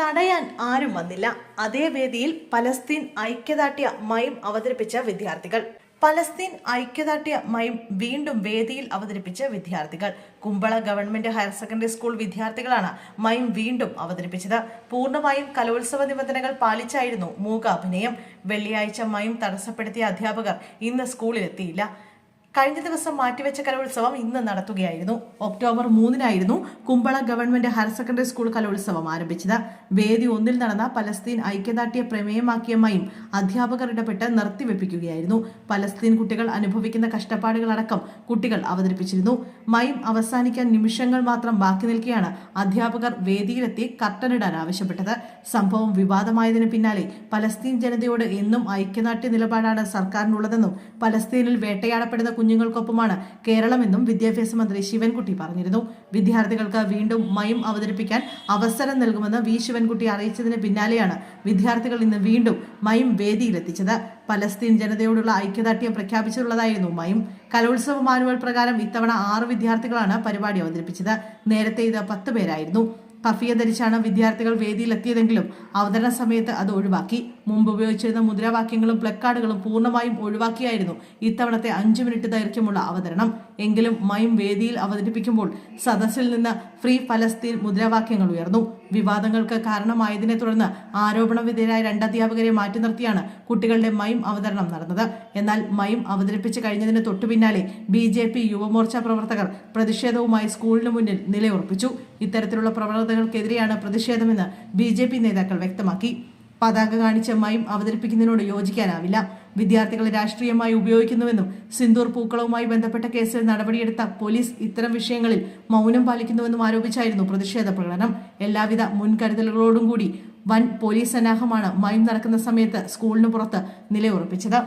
തടയാൻ ആരും വന്നില്ല. അതേ വേദിയിൽ പലസ്തീൻ ഐക്യദാർഢ്യ മയം അവതരിപ്പിച്ച വിദ്യാർത്ഥികൾ. പലസ്തീൻ ഐക്യദാർഢ്യ മയം വീണ്ടും വേദിയിൽ അവതരിപ്പിച്ച വിദ്യാർത്ഥികൾ. Kumbla government higher secondary school വിദ്യാർത്ഥികളാണ് മയം വീണ്ടും അവതരിപ്പിച്ചത്. പൂർണമായും കലോത്സവ നിബന്ധനകൾ പാലിച്ചായിരുന്നു മൂകാഭിനയം. വെള്ളിയാഴ്ച മയം തടസ്സപ്പെടുത്തിയ അധ്യാപകർ ഇന്ന് സ്കൂളിലെത്തിയില്ല. കഴിഞ്ഞ ദിവസം മാറ്റിവെച്ച കലോത്സവം ഇന്ന് നടത്തുകയായിരുന്നു. October മൂന്നിനായിരുന്നു Kumbla government higher secondary school കലോത്സവം ആരംഭിച്ചത്. വേദി ഒന്നിൽ നടന്ന പലസ്തീൻ ഐക്യദാർഢ്യ പ്രമേയമാക്കിയ മയും അധ്യാപകർ ഇടപെട്ട് നിർത്തിവെപ്പിക്കുകയായിരുന്നു. പലസ്തീൻ കുട്ടികൾ അനുഭവിക്കുന്ന കഷ്ടപ്പാടുകളടക്കം കുട്ടികൾ അവതരിപ്പിച്ചിരുന്നു. മയം അവസാനിക്കാൻ നിമിഷങ്ങൾ മാത്രം ബാക്കി നിൽക്കെയാണ് അധ്യാപകർ വേദിയിലെത്തി കർട്ടനിടാൻ ആവശ്യപ്പെട്ടത്. സംഭവം വിവാദമായതിന് പിന്നാലെ പലസ്തീൻ ജനതയോട് എന്നും ഐക്യദാർഢ്യ നിലപാടാണ് സർക്കാരിനുള്ളതെന്നും പലസ്തീനിൽ വേട്ടയാടപ്പെടുന്ന കുഞ്ഞുങ്ങൾക്കൊപ്പമാണ് കേരളമെന്നും വിദ്യാഭ്യാസ മന്ത്രി ശിവൻകുട്ടി പറഞ്ഞിരുന്നു. വിദ്യാർത്ഥികൾക്ക് വീണ്ടും മയം അവതരിപ്പിക്കാൻ അവസരം നൽകുമെന്ന് വി. ശിവൻകുട്ടി അറിയിച്ചതിന് പിന്നാലെയാണ് വിദ്യാർത്ഥികൾ ഇന്ന് വീണ്ടും മയം വേദിയിലെത്തിച്ചത്. പലസ്തീൻ ജനതയോടുള്ള ഐക്യദാർഢ്യം പ്രഖ്യാപിച്ചിട്ടുള്ളതായിരുന്നു മയം. കലോത്സവ മാനുവൽ പ്രകാരം ഇത്തവണ ആറ് വിദ്യാർത്ഥികളാണ് പരിപാടി അവതരിപ്പിച്ചത്. നേരത്തെ ഇത് പത്ത് പേരായിരുന്നു. കഫിയ ധരിച്ചാണ് വിദ്യാർത്ഥികൾ വേദിയിലെത്തിയതെങ്കിലും അവതരണ സമയത്ത് അത് ഒഴിവാക്കി. മുമ്പ് ഉപയോഗിച്ചിരുന്ന മുദ്രാവാക്യങ്ങളും പ്ലക്കാർഡുകളും പൂർണമായും ഒഴിവാക്കിയായിരുന്നു ഇത്തവണത്തെ അഞ്ചു മിനിറ്റ് ദൈർഘ്യമുള്ള അവതരണം. എങ്കിലും മൈം വേദിയിൽ അവതരിപ്പിക്കുമ്പോൾ സദസ്സിൽ നിന്ന് ഫ്രീ ഫലസ്തീൻ മുദ്രാവാക്യങ്ങൾ ഉയർന്നു. വിവാദങ്ങൾക്ക് കാരണമായതിനെ തുടർന്ന് ആരോപണ വിധേയരായ രണ്ട് അധ്യാപകരെ മാറ്റി നിർത്തിയാണ് കുട്ടികളുടെ മയം അവതരണം നടന്നത്. എന്നാൽ മയം അവതരിപ്പിച്ച് കഴിഞ്ഞതിന് തൊട്ടു പിന്നാലെ ബി ജെ പി യുവമോർച്ച പ്രവർത്തകർ പ്രതിഷേധവുമായി സ്കൂളിന് മുന്നിൽ നിലയുറപ്പിച്ചു. ഇത്തരത്തിലുള്ള പ്രവണതകൾക്കെതിരെയാണ് പ്രതിഷേധമെന്ന് ബി നേതാക്കൾ വ്യക്തമാക്കി. പതാക കാണിച്ച മയം അവതരിപ്പിക്കുന്നതിനോട് യോജിക്കാനാവില്ല. വിദ്യാർത്ഥികളെ രാഷ്ട്രീയമായി ഉപയോഗിക്കുന്നുവെന്നും സിന്ദൂർ പൂക്കളവുമായി ബന്ധപ്പെട്ട കേസിൽ നടപടിയെടുത്ത പോലീസ് ഇത്തരം വിഷയങ്ങളിൽ മൗനം പാലിക്കുന്നുവെന്നും ആരോപിച്ചായിരുന്നു പ്രതിഷേധ പ്രകടനം. എല്ലാവിധ മുൻകരുതലുകളോടും കൂടി വൻ പോലീസ് സന്നാഹമാണ് മയം നടക്കുന്ന സമയത്ത് സ്കൂളിന് പുറത്ത് നിലയുറപ്പിച്ചത്.